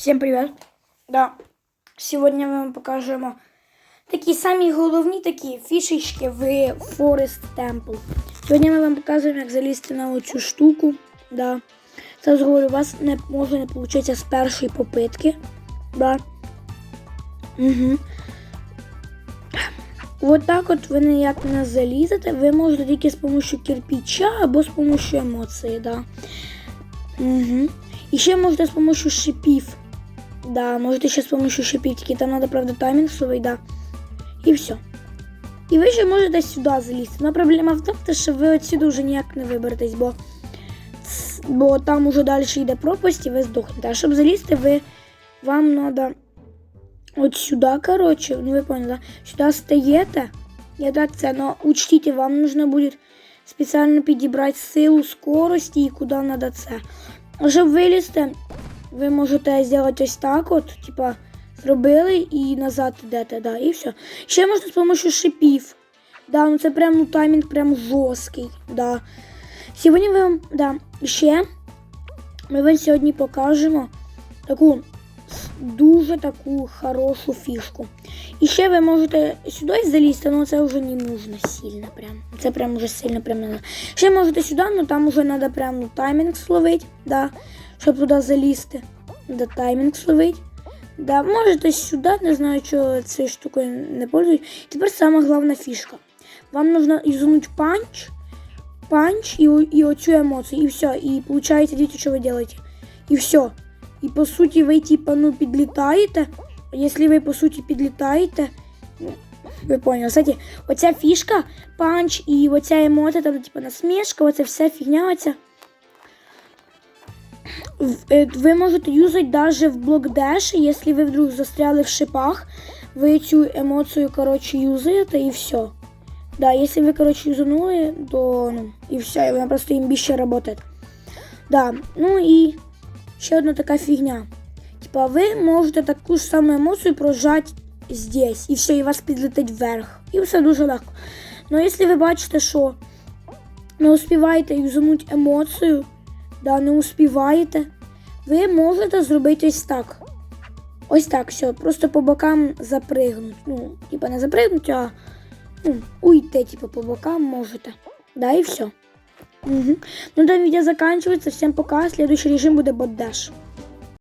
Всем привет! Да, сьогодні ми вам покажемо такі самі головні такі фішечки в Forest Temple. Сьогодні ми вам покажемо, як залізти на оцю штуку. Да. Зараз говорю, у вас не може не вийти з першої попитки. Да. Угу. Вот так от ви ніяк не залізете. Ви можете тільки з допомогою кирпича або з допомогою емоції, да. Угу. І ще можете з допомогою шипів. Да, можете ще з допомогою шипів, тільки там треба, правда, таймінг свій, да. І все. І ви ще можете сюди залізти. Но проблема в тому, що ви отсюди вже ніяк не виберетесь, бо, бо там уже далі йде пропасть і ви здохнете. А щоб залізти, ви, вам треба от сюди, коротше, ну ви поняли? Сюди стаєте. Я так це, но учтите, вам нужно буде спеціально підібрати силу, скорості і куди треба це. А щоб ви можете зробити ось так от, типа, зробили і назад йдете, да, і все. Ще можна з допомогою шипів. Да, ну це прям ну, таймінг прям жорсткий. Да. Сьогодні вам, да, ще ми вам сьогодні покажемо таку дуже таку хорошу фішку. І ще ви можете сюди залізти, але це вже не нужно сильно прям. Це прям уже сильно прям не надо. Ще можете сюди, але там вже треба прям ну, таймінг словити, да, щоб туди залізти. Да, таймінг словить. Да, можете сюди, не знаю, що цією штукою не пользуюсь. Тепер сама головна фішка. Вам нужно юзануть панч, панч о- і оцю емоцію, і все. І получаєте, дивіться, що ви робите. І все. І по суті ви типа ну підлітаєте. Якщо ви по суті підлітаєте, ну, ви поняли. Кстати, оця фішка, панч і оця емоція, там, типа насмішка, оця вся фігня, оця. Е, Ви можете юзати даже в блокдеші, якщо ви вдруг застряли в шипах, ви цю емоцію, коротше, юзаєте і все. Да, якщо ви, коротше, юзанули, то ну, і все, і вона просто імбіще працює. Да, ну і ще одна така фігня. Типа, ви можете таку ж саму емоцію прожати здесь, і все, і вас підлетить вверх. І все дуже легко. Ну, якщо ви бачите, що не успіваєте юзанути емоцію, да, не успіваєте, ви можете зробити ось так. Ось так, все, просто по бокам запригнуть. Ну, типа не запригнуть, а ну, уйти, типа, по бокам можете. Да, і все. Угу. Ну, да, видео заканчивается. Всем пока. Следующий режим буде боддаш.